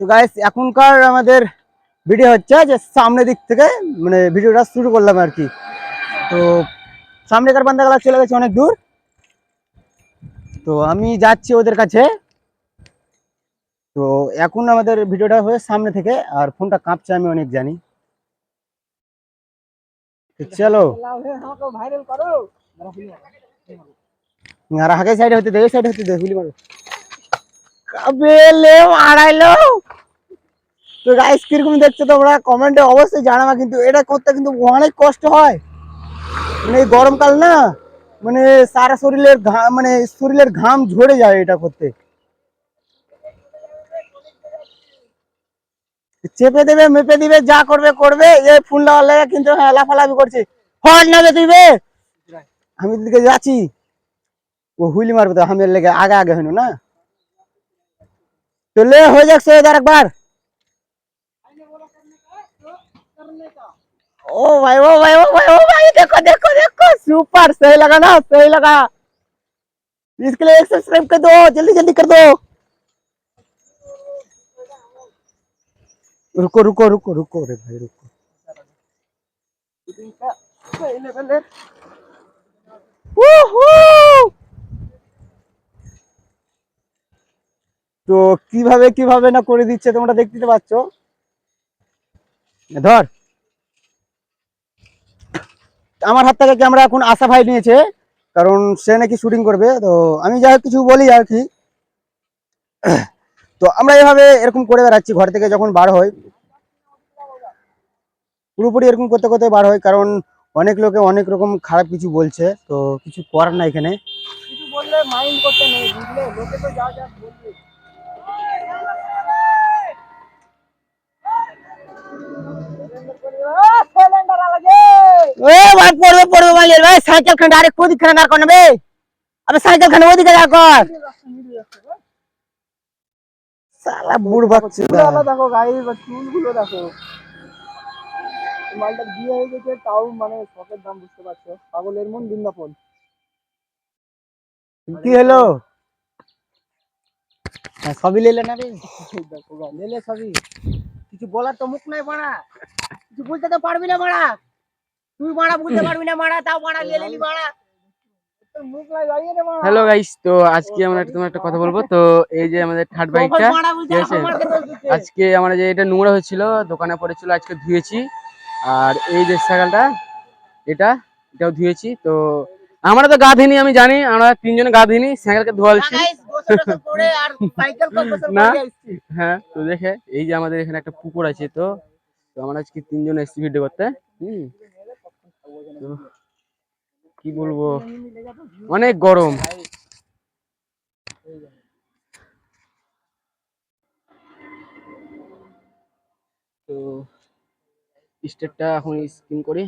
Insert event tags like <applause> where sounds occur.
তো গাইস এখনকার আমাদের ভিডিও হচ্ছে যে সামনের দিক থেকে মানে ভিডিওটা শুরু করলাম আর কি। তো সামনেকার বান্দাগুলা চলে গেছে অনেক দূর। তো আমি যাচ্ছি ওদের কাছে। তো এখন আমাদের ভিডিওটা হয়ে সামনে থেকে আর ফোনটা কাঁপছে আমি অনেক জানি। চলো। আর হাগে সাইডে হতে দে সাইডে হতে দে গুলি মারো। কীরকম দেখছ তোমরা? কমেন্টে অবশ্যই জানাবা, কিন্তু এটা করতে কিন্তু অনেক কষ্ট হয়। মানে এই গরমকাল না মানে সারা শরীরের মানে শরীরের ঘাম ঝরে যায় এটা করতে। চেপে দেবে, মেপে দিবে, যা করবে করবে। এ ফুল লাগার লেগে কিন্তু হ্যাঁ লাফালাফি করছে। হট নেবে দিবে আমি দিকে যাচ্ছি। ও হুইলি মারবে তো আমি লেগে আগে আগে হইনো না? तो ले हो जाए से इधर अखबार ओ भाई ओ भाई ओ भाई ओ भाई, देखो देखो देखो सुपर सही लगा ना, सही लगा। इसके लिए सब्सक्राइब कर दो, जल्दी जल्दी कर दो। रुको रुको रुको रुको रे भाई, रुको। ओहो তো কীভাবে কীভাবে না করে দিচ্ছে তোমরা দেখতে পাচ্ছ? ধর। আমার হাত থেকে ক্যামেরা এখন আশা ভাই নিয়েছে, কারণ সে নাকি শুটিং করবে, তো আমি যাই কিছু বলি আর কি। তো আমরা এভাবে এরকম করে বেড়াচ্ছি, ঘর থেকে যখন বার হয় পুরোপুরি এরকম করতে করতে বার হয় কারণ অনেক লোকে অনেক রকম খারাপ কিছু বলছে, তো কিছু করার না এখানে। কিছু বললে মাইন্ড করতে নেই, বুঝলে? লোকে তো যা যা খান ডাইরেক্ট কোদি খান আর কোন বে আবে সাইকেল খান ওদিকে যা কর। সালা বুড় বাচ্চা। দেখো চুলগুলো দেখো। মালটা বিয়ে হয়ে গেছে তাও মানে শখের দাম বুঝতে পারছ। পাগলের মন কি হলো? হ্যাঁ, সবই লেলে না রে লেলে সবই। কিছু বলার তো মুখ নাই মারা কিছু বলতে তো পারবি না মারা তুই মারা বুঝতে পারবি না মারা তাও মারা লেলে নি মারা। হ্যালো গাইস তো আজকে আমরা তোমার একটা কথা বলব। তো এই যে আমাদের থার্ড বাইকটা ঠিক আছে। আজকে আমরা যে এটা নোংরা হয়েছিল দোকানে পড়েছিল আজকে ধুয়েছি। আর এই যে সাইকেলটা এটা এটাও ধুয়েছি। তো আমরা তো গা ধুইনি আমি জানি আমরা তিনজনে গা ধুইনি সাইকেলকে ধোয়ালছি। না। <laughs> হ্যাঁ তো দেখে এই যে আমাদের এখানে একটা পুকুর আছে তো তো আমরা আজকে তিনজন এসছি ভিডিও করতে। হুম। তো কি বলব? অনেক গরম। তো স্টেটটা এখন স্ক্রিন করি।